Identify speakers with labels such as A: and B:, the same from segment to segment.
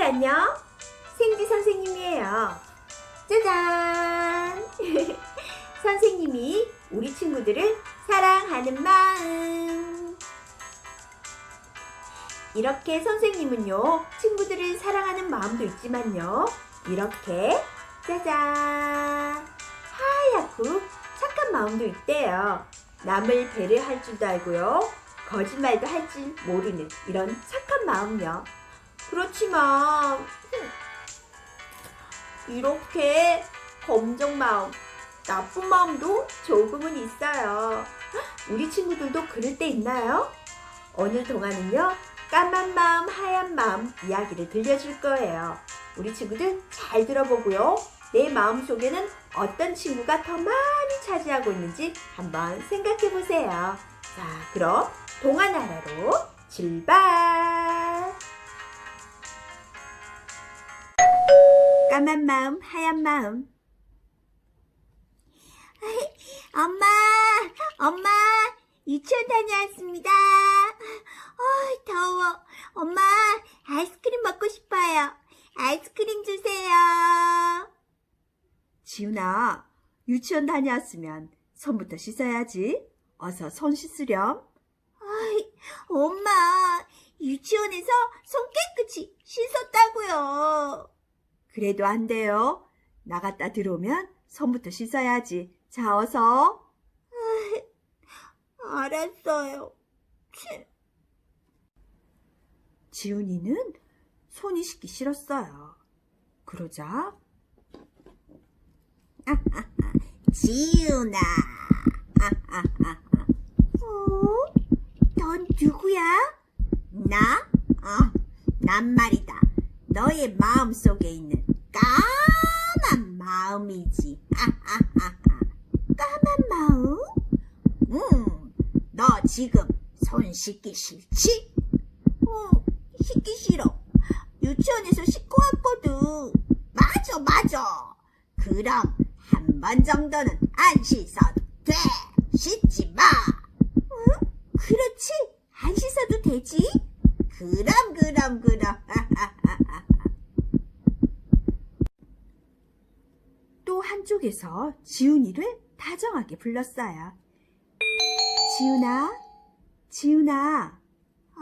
A: 친구들 안녕. 생지 선생님이에요. 짜잔! 선생님이 우리 친구들을 사랑하는 마음. 이렇게 선생님은요, 친구들을 사랑하는 마음도 있지만요, 이렇게 짜잔! 하얗고 착한 마음도 있대요. 남을 배려할 줄도 알고요, 거짓말도 할 줄 모르는 이런 착한 마음요. 그렇지만 이렇게 검정 마음, 나쁜 마음도 조금은 있어요. 우리 친구들도 그럴 때 있나요? 오늘 동안은요, 까만 마음, 하얀 마음 이야기를 들려줄 거예요. 우리 친구들 잘 들어보고요. 내 마음 속에는 어떤 친구가 더 많이 차지하고 있는지 한번 생각해 보세요. 자, 그럼 동화 나라로 출발! 까만 마음, 하얀 마음. 엄마, 엄마, 유치원 다녀왔습니다. 어, 더워. 엄마, 아이스크림 먹고 싶어요. 아이스크림 주세요. 지훈아, 유치원 다녀왔으면 손부터 씻어야지. 어서 손 씻으렴. 아이, 엄마, 유치원에서 손 깨끗이 씻었다고요. 그래도 안 돼요. 나갔다 들어오면 손부터 씻어야지. 자, 어서. 알았어요. 지훈이는 손이 씻기 싫었어요. 그러자 지훈아. 어? 넌 누구야? 나? 어, 난 말이다. 너의 마음 속에 있는 까만 마음이지. 까만 마음? 응. 너 지금 손 씻기 싫지? 어, 씻기 싫어. 유치원에서 씻고 왔거든. 맞아, 맞아. 그럼 한 번 정도는 안 씻어도 돼. 씻지 마. 응? 그렇지. 안 씻어도 되지? 그럼, 그럼, 그럼. 한쪽에서 지훈이를 다정하게 불렀어요. 지훈아, 지훈아. 어?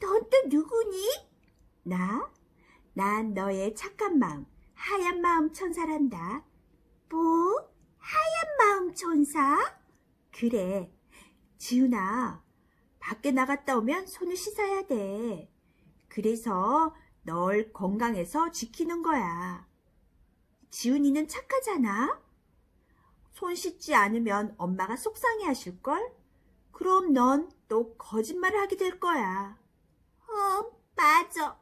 A: 넌 또 누구니? 나? 난 너의 착한 마음, 하얀 마음 천사란다. 뭐? 하얀 마음 천사? 그래. 지훈아, 밖에 나갔다 오면 손을 씻어야 돼. 그래서 널 건강해서 지키는 거야. 지훈이는 착하잖아? 손 씻지 않으면 엄마가 속상해 하실걸? 그럼 넌 또 거짓말을 하게 될 거야. 어, 맞아.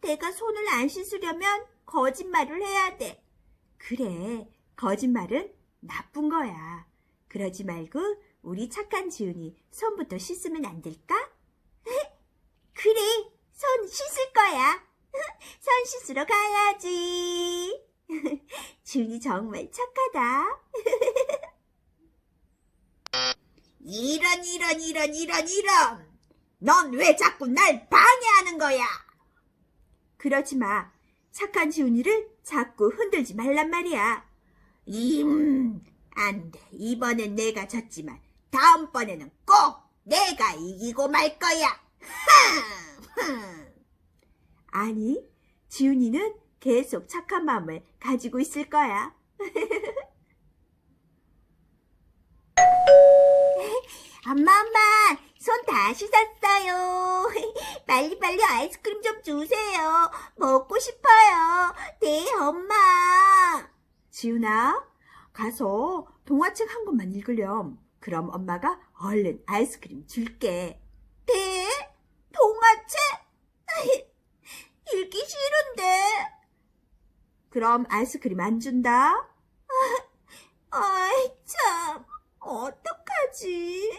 A: 내가 손을 안 씻으려면 거짓말을 해야 돼. 그래, 거짓말은 나쁜 거야. 그러지 말고 우리 착한 지훈이 손부터 씻으면 안 될까? 그래, 손 씻을 거야. 손 씻으러 가야지. 지훈이 정말 착하다. 이런 이런 이런 이런 이런. 넌 왜 자꾸 날 방해하는 거야? 그러지 마. 착한 지훈이를 자꾸 흔들지 말란 말이야. 임, 안 돼. 이번엔 내가 졌지만 다음번에는 꼭 내가 이기고 말 거야. 아니, 지훈이는 계속 착한 마음을 가지고 있을 거야. 엄마, 엄마, 손 다 씻었어요. 빨리 빨리 아이스크림 좀 주세요. 먹고 싶어요. 네, 엄마. 지훈아, 가서 동화책 한 권만 읽으렴. 그럼 엄마가 얼른 아이스크림 줄게. 네? 동화책? 읽기 싫은데. 그럼 아이스크림 안 준다. 아이, 참. 어떡하지?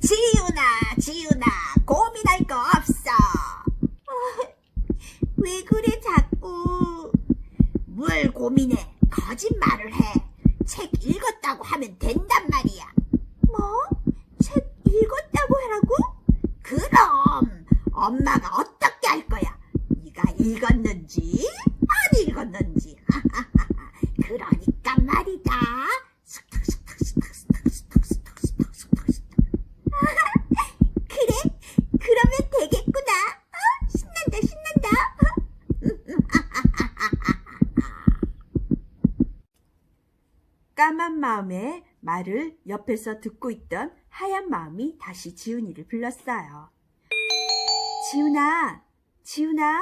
A: 지훈아, 지훈아, 고민할 거 없어. 왜 그래, 자꾸. 뭘 고민해? 거짓말을 해. 책 읽었다고 하면 된단 말이야. 마음의 말을 옆에서 듣고 있던 하얀 마음이 다시 지훈이를 불렀어요. 지훈아, 지훈아,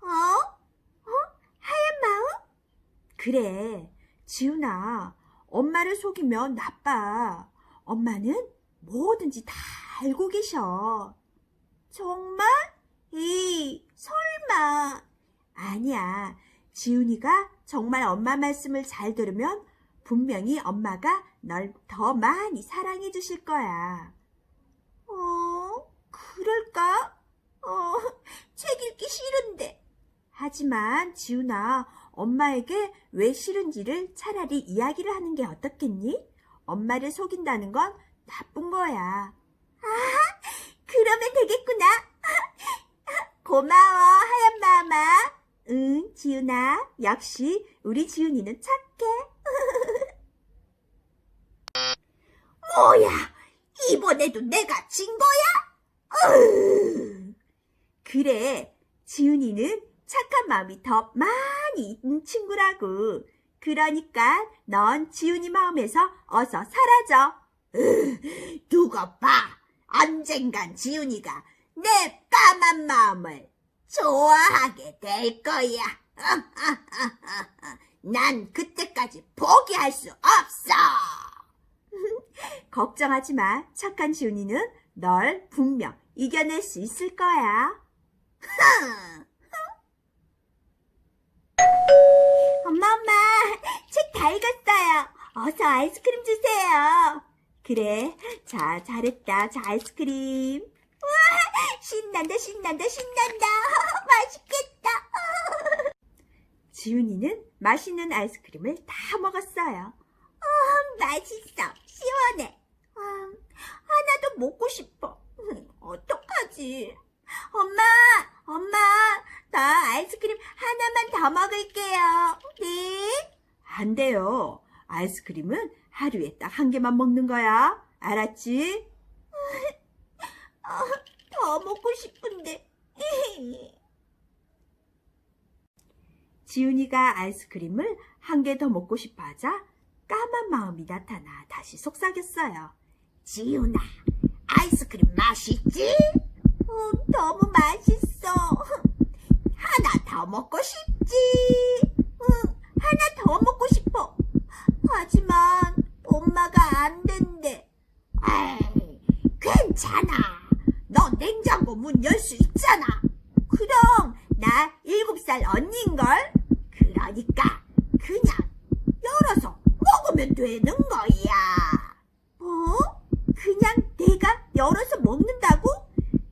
A: 어? 어? 하얀 마음? 그래, 지훈아, 엄마를 속이면 나빠. 엄마는 뭐든지 다 알고 계셔. 정말? 에이, 설마. 아니야. 지훈이가 정말 엄마 말씀을 잘 들으면 분명히 엄마가 널 더 많이 사랑해 주실 거야. 어, 그럴까? 어, 책 읽기 싫은데. 하지만 지훈아, 엄마에게 왜 싫은지를 차라리 이야기를 하는 게 어떻겠니? 엄마를 속인다는 건 나쁜 거야. 아, 그러면 되겠구나. 고마워, 하얀 마마. 응, 지훈아. 역시 우리 지훈이는 착해. 뭐야? 이번에도 내가 진 거야? 으 그래, 지훈이는 착한 마음이 더 많이 있는 친구라고. 그러니까 넌 지훈이 마음에서 어서 사라져. 으, 두고 봐. 언젠간 지훈이가 내 까만 마음을 좋아하게 될 거야. 난 그때까지 포기할 수 없어. 걱정하지 마. 착한 지훈이는 널 분명 이겨낼 수 있을 거야. 엄마, 엄마, 책 다 읽었어요. 어서 아이스크림 주세요. 그래, 자, 잘했다. 자, 아이스크림. 와, 신난다, 신난다, 신난다. 맛있겠다. 지훈이는 맛있는 아이스크림을 다 먹었어요. 어, 맛있어. 시원해. 아, 하나도 먹고 싶어. 음, 어떡하지? 엄마, 엄마, 나 아이스크림 하나만 더 먹을게요. 네? 안 돼요. 아이스크림은 하루에 딱 한 개만 먹는 거야. 알았지? 아, 더 먹고 싶은데. 지훈이가 아이스크림을 한 개 더 먹고 싶어 하자 까만 마음이 나타나 다시 속삭였어요. 지훈아, 아이스크림 맛있지? 음, 너무 맛있어. 하나 더 먹고 싶지? 응, 하나 더 먹고 싶어. 하지만 엄마가 안 된대. 에이, 괜찮아. 너 냉장고 문 열 수 있잖아. 그럼 나 일곱 살 언니인걸? 그러니까 그냥 열어서 먹으면 되는 거야. 뭐? 그냥 내가 열어서 먹는다고?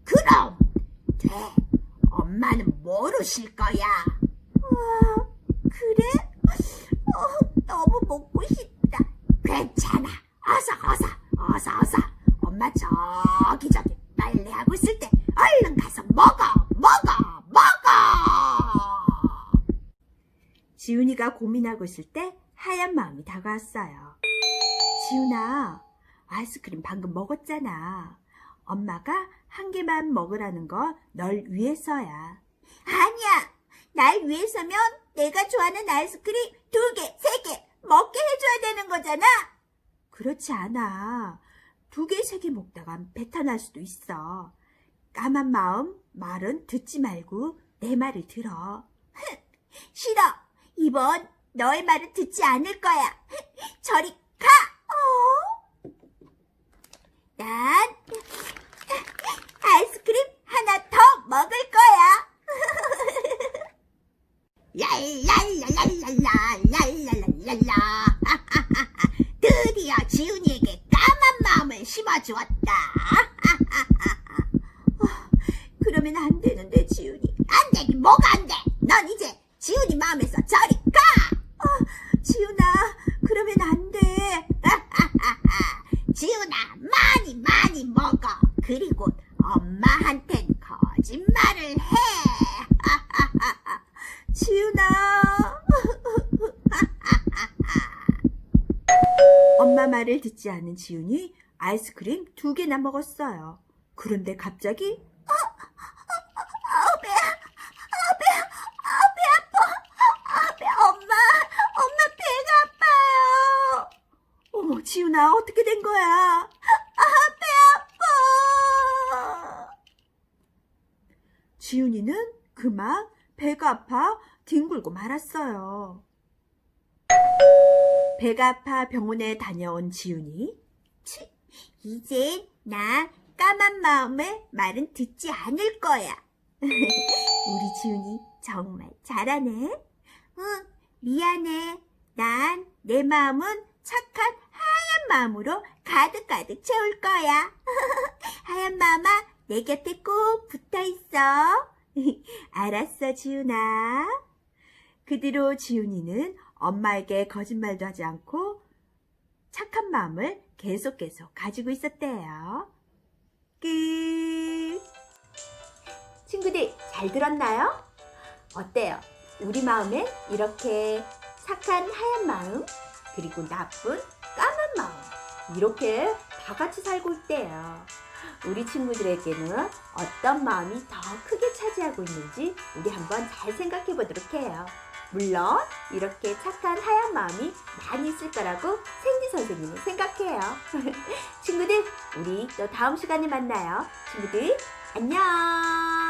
A: 그럼 돼. 엄마는 모르실 거야. 아, 그래? 어, 너무 먹고 싶다. 괜찮아. 어서 어서 어서 어서. 엄마 저기 저기 빨래하고 있을 때 얼른 가서 먹어 먹어 먹어. 지훈이가 고민하고 있을 때 하얀 마음이 다가왔어요. 지훈아, 아이스크림 방금 먹었잖아. 엄마가 한 개만 먹으라는 거 널 위해서야. 아니야. 날 위해서면 내가 좋아하는 아이스크림 두 개, 세 개 먹게 해줘야 되는 거잖아. 그렇지 않아. 두 개, 세 개 먹다가 배탈 날 수도 있어. 까만 마음, 말은 듣지 말고 내 말을 들어. 싫어. 이번 너의 말을 듣지 않을 거야. 저리 가. 어? 난 아이스크림 하나 더 먹을 거야. 랄랄랄랄랄랄랄랄랄라. 드디어 지훈이에게 까만 마음을 심어주었다. 그러면 안 되는데 지훈이. 안 되긴 뭐가 안 돼. 넌 이제 지훈이 마음에서 저리 가. 지훈아, 그러면 안 돼. 지훈아, 많이 많이 먹어. 그리고 엄마한텐 거짓말을 해. 지훈아. 엄마 말을 듣지 않은 지훈이 아이스크림 두 개나 먹었어요. 그런데 갑자기 어, 어, 배, 어, 배, 어, 배 아파. 어, 배, 엄마, 엄마 배가 아파요. 지훈아, 어떻게 된 거야? 아, 배 아파! 지훈이는 그만 배가 아파 뒹굴고 말았어요. 배가 아파 병원에 다녀온 지훈이, 치, 이젠 나 까만 마음의 말은 듣지 않을 거야. 우리 지훈이 정말 잘하네. 응, 미안해. 난 내 마음은 착한 하얀 마음으로 가득가득 채울 거야. 하얀 마음아, 내 곁에 꼭 붙어 있어. 알았어, 지훈아. 그 뒤로 지훈이는 엄마에게 거짓말도 하지 않고 착한 마음을 계속 계속 가지고 있었대요. 끝. 친구들 잘 들었나요? 어때요? 우리 마음엔 이렇게 착한 하얀 마음, 그리고 나쁜 까만 마음, 이렇게 다 같이 살고 있대요. 우리 친구들에게는 어떤 마음이 더 크게 차지하고 있는지 우리 한번 잘 생각해 보도록 해요. 물론 이렇게 착한 하얀 마음이 많이 있을 거라고 생지 선생님은 생각해요. 친구들, 우리 또 다음 시간에 만나요. 친구들, 안녕!